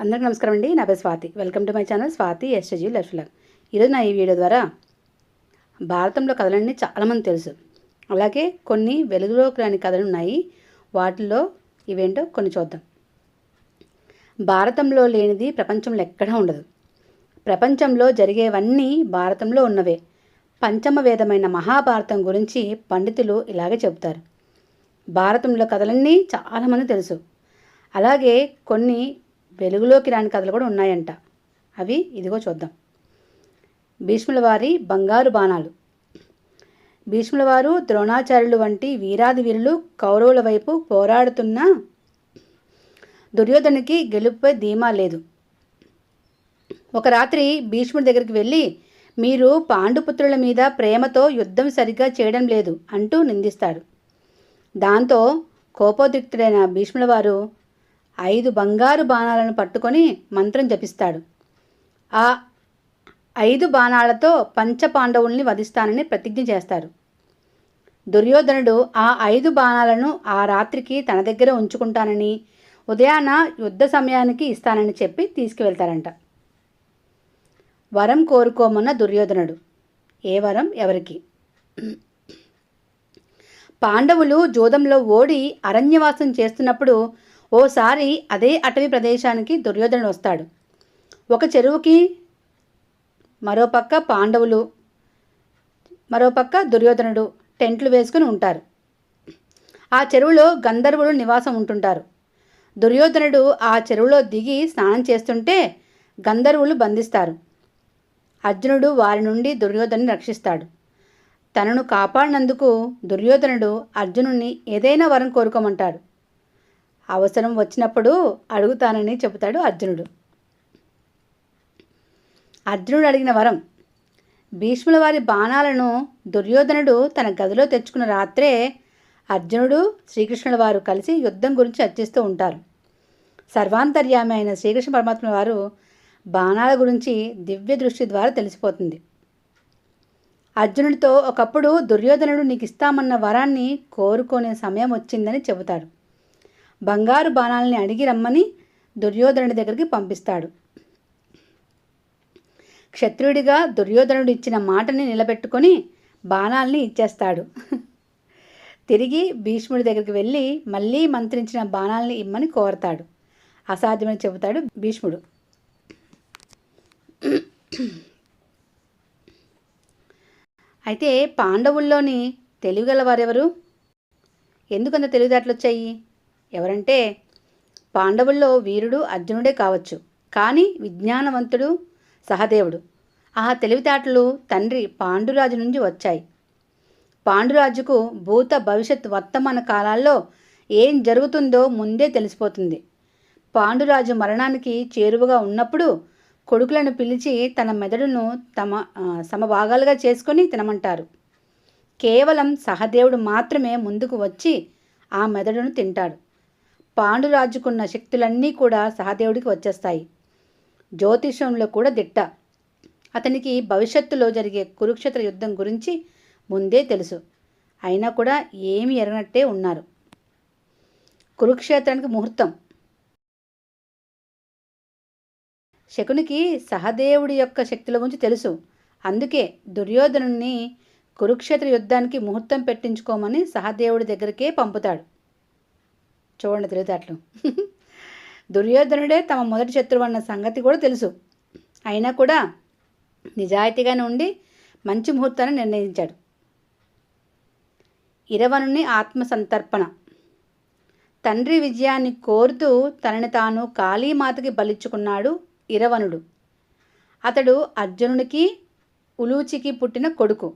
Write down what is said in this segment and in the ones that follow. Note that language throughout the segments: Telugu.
అందరికీ నమస్కారం అండి. నా పేరు Swathi. Welcome to my channel Swathi ఎస్టజీ life log ఈరోజు నా ఈ వీడియో ద్వారా భారతంలో కథలన్నీ చాలామంది తెలుసు. అలాగే కొన్ని వెలుగులోకి రాని కథలు ఉన్నాయి. వాటిల్లో ఇవేంటో కొన్ని చూద్దాం. భారతంలో లేనిది ప్రపంచంలో ఎక్కడా ఉండదు. ప్రపంచంలో జరిగేవన్నీ భారతంలో ఉన్నవే. పంచమ వేదమైన మహాభారతం గురించి పండితులు ఇలాగే చెబుతారు. భారతంలో కథలన్నీ చాలామంది తెలుసు. అలాగే కొన్ని వెలుగులోకి రాని కథలు కూడా ఉన్నాయంట. అవి ఇదిగో చూద్దాం. భీష్ముల వారి బంగారు బాణాలు. భీష్ముల వారు ద్రోణాచార్యులు వంటి వీరాది వీరులు కౌరవుల వైపు పోరాడుతున్న దుర్యోధనుకి గెలుపుపై ధీమా లేదు. ఒక రాత్రి భీష్ముడి దగ్గరికి వెళ్ళి మీరు పాండుపుత్రుల మీద ప్రేమతో యుద్ధం సరిగ్గా చేయడం లేదు అంటూ నిందిస్తాడు. దాంతో కోపోద్రిక్తుడైన భీష్ముల వారు ఐదు బంగారు బాణాలను పట్టుకొని మంత్రం జపిస్తాడు. ఆ ఐదు బాణాలతో పంచపాండవుల్ని వధిస్తానని ప్రతిజ్ఞ చేస్తారు దుర్యోధనుడు ఆ ఐదు బాణాలను ఆ రాత్రికి తన దగ్గర ఉంచుకుంటానని ఉదయాన యుద్ధ సమయానికి ఇస్తానని చెప్పి తీసుకువెళ్తారంట. వరం కోరుకోమన్న దుర్యోధనుడు. ఏ వరం? ఎవరికి? పాండవులు జోదంలో ఓడి అరణ్యవాసం చేస్తున్నప్పుడు ఓసారి అదే అటవీ ప్రదేశానికి దుర్యోధనుడు వస్తాడు. ఒక చెరువుకి మరోపక్క పాండవులు మరోపక్క దుర్యోధనుడు టెంట్లు వేసుకుని ఉంటారు. ఆ చెరువులో గంధర్వులు నివాసం ఉంటుంటారు. దుర్యోధనుడు ఆ చెరువులో దిగి స్నానం చేస్తుంటే గంధర్వులు బంధిస్తారు. అర్జునుడు వారి నుండి దుర్యోధను రక్షిస్తాడు. తనను కాపాడినందుకు దుర్యోధనుడు అర్జునుడిని ఏదైనా వరం కోరుకోమంటాడు. అవసరం వచ్చినప్పుడు అడుగుతానని చెబుతాడు అర్జునుడు. అర్జునుడు అడిగిన వరం భీష్ముల వారి బాణాలను దుర్యోధనుడు తన గదిలో తెచ్చుకున్న రాత్రే అర్జునుడు శ్రీకృష్ణుల వారు కలిసి యుద్ధం గురించి చర్చిస్తూ ఉంటారు. సర్వాంతర్యామి అయిన శ్రీకృష్ణ పరమాత్మ వారు బాణాల గురించి దివ్య దృష్టి ద్వారా తెలిసిపోతుంది. అర్జునుడితో ఒకప్పుడు దుర్యోధనుడు నీకు ఇస్తామన్న వరాన్ని కోరుకునే సమయం వచ్చిందని చెబుతాడు. బంగారు బాణాలని అడిగి రమ్మని దుర్యోధనుడి దగ్గరికి పంపిస్తాడు. క్షత్రియుడిగా దుర్యోధనుడు ఇచ్చిన మాటని నిలబెట్టుకొని బాణాల్ని ఇచ్చేస్తాడు. తిరిగి భీష్ముడి దగ్గరికి వెళ్ళి మళ్ళీ మంత్రించిన బాణాలని ఇమ్మని కోరతాడు. అసాధ్యమని చెబుతాడు భీష్ముడు. అయితే పాండవుల్లోని తెలివిగల వారెవరు ఎందుకంత తెలివితేటలు వచ్చాయి ఎవరంటే పాండవుల్లో వీరుడు అర్జునుడే కావచ్చు. కానీ విజ్ఞానవంతుడు సహదేవుడు. ఆ తెలివితేటలు తండ్రి పాండురాజు నుంచి వచ్చాయి. పాండురాజుకు భూత భవిష్యత్ వర్తమాన కాలాల్లో ఏం జరుగుతుందో ముందే తెలిసిపోతుంది. పాండురాజు మరణానికి చేరువగా ఉన్నప్పుడు కొడుకులను పిలిచి తన మెదడును తమ సమభాగాలుగా చేసుకొని తినమంటారు. కేవలం సహదేవుడు మాత్రమే ముందుకు వచ్చి ఆ మెదడును తింటాడు. పాండురాజుకున్న శక్తులన్నీ కూడా సహదేవుడికి వచ్చేస్తాయి. జ్యోతిషంలో కూడా దిట్ట. అతనికి భవిష్యత్తులో జరిగే కురుక్షేత్ర యుద్ధం గురించి ముందే తెలుసు. అయినా కూడా ఏమి ఎరగనట్టే ఉన్నారు. కురుక్షేత్రానికి ముహూర్తం. శకునికి సహదేవుడి యొక్క శక్తుల గురించి తెలుసు. అందుకే దుర్యోధనుని కురుక్షేత్ర యుద్ధానికి ముహూర్తం పెట్టించుకోమని సహదేవుడి దగ్గరికే పంపుతాడు. చూడండి తెలివితేటలు దుర్యోధనుడే తమ మొదటి శత్రువు అన్న సంగతి కూడా తెలుసు. అయినా కూడా నిజాయితీగానే ఉండి మంచి ముహూర్తాన్ని నిర్ణయించాడు. ఇరవనుని ఆత్మసంతర్పణ. తండ్రి విజయాన్ని కోరుతూ తనని తాను కాళీమాతకి బలిచ్చుకున్నాడు ఇరవనుడు. అతడు అర్జునుడికి ఉలూచికి పుట్టిన కొడుకు.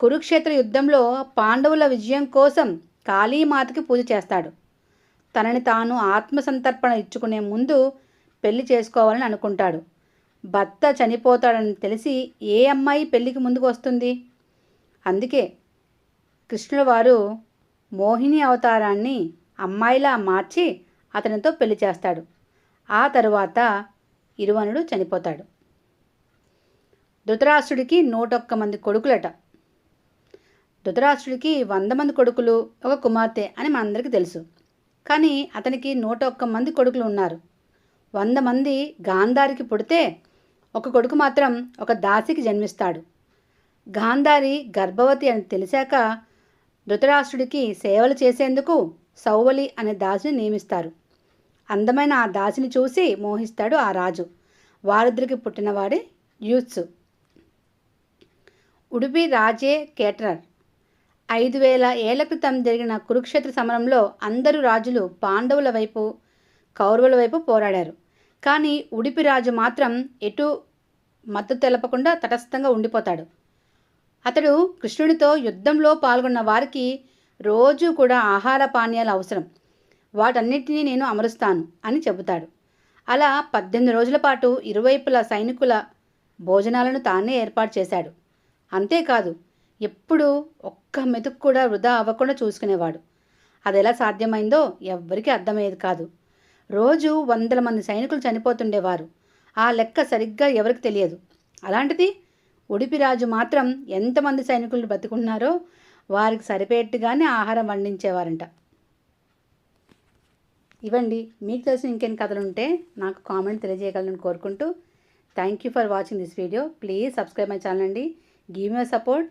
కురుక్షేత్ర యుద్ధంలో పాండవుల విజయం కోసం కాళీమాతకి పూజ చేస్తాడు. తనని తాను ఆత్మసంతర్పణ ఇచ్చుకునే ముందు పెళ్ళి చేసుకోవాలని అనుకుంటాడు. భర్త చనిపోతాడని తెలిసి ఏ అమ్మాయి పెళ్ళికి ముందుకు వస్తుంది? అందుకే కృష్ణుల వారు మోహిని అవతారాన్ని అమ్మాయిలా మార్చి అతనితో పెళ్ళి చేస్తాడు. ఆ తరువాత ఇరువనుడు చనిపోతాడు. ధృతరాష్ట్రుడికి నూటొక్క మంది కొడుకులట. ధృతరాష్ట్రుడికి వంద మంది కొడుకులు ఒక కుమార్తె అని మనందరికీ తెలుసు. కానీ అతనికి నూట ఒక్క మంది కొడుకులు ఉన్నారు. వంద మంది గాంధారికి పుడితే ఒక కొడుకు మాత్రం ఒక దాసికి జన్మిస్తాడు. గాంధారి గర్భవతి అని తెలిసాక ధృతరాష్ట్రుడికి సేవలు చేసేందుకు సౌవలి అనే దాసిని నియమిస్తారు. అందమైన ఆ దాసిని చూసి మోహిస్తాడు ఆ రాజు. వారిద్దరికి పుట్టినవాడే యూత్సు. ఉడిపి రాజే కేటరర్. ఐదు వేల ఏళ్ళ క్రితం జరిగిన కురుక్షేత్ర సమరంలో అందరు రాజులు పాండవుల వైపు కౌరవుల వైపు పోరాడారు. కానీ ఉడిపి రాజు మాత్రం ఎటు మద్దతు తెలపకుండా తటస్థంగా ఉండిపోతాడు. అతడు కృష్ణుడితో యుద్ధంలో పాల్గొన్న వారికి రోజు కూడా ఆహార పానీయాలు అవసరం. వాటన్నిటినీ నేను అమరుస్తాను అని చెబుతాడు. అలా పద్దెనిమిది రోజుల పాటు ఇరువైపుల సైనికుల భోజనాలను తానే ఏర్పాటు చేశాడు. అంతేకాదు ఎప్పుడూ ఒక్క మెతుకు కూడా వృధా అవ్వకుండా చూసుకునేవాడు. అది ఎలా సాధ్యమైందో ఎవ్వరికీ అర్థమయ్యేది కాదు. రోజు వందల మంది సైనికులు చనిపోతుండేవారు. ఆ లెక్క సరిగ్గా ఎవరికి తెలియదు. అలాంటిది ఉడిపిరాజు మాత్రం ఎంతమంది సైనికులు బతుకున్నారో వారికి సరిపెట్టుగానే ఆహారం వండించేవారంట. ఇవ్వండి మీకు తెలిసిన ఇంకేం కథలు ఉంటే నాకు కామెంట్ తెలియజేయగలను కోరుకుంటూ thank you for watching this video. Please subscribe my channel అండి. Give my support.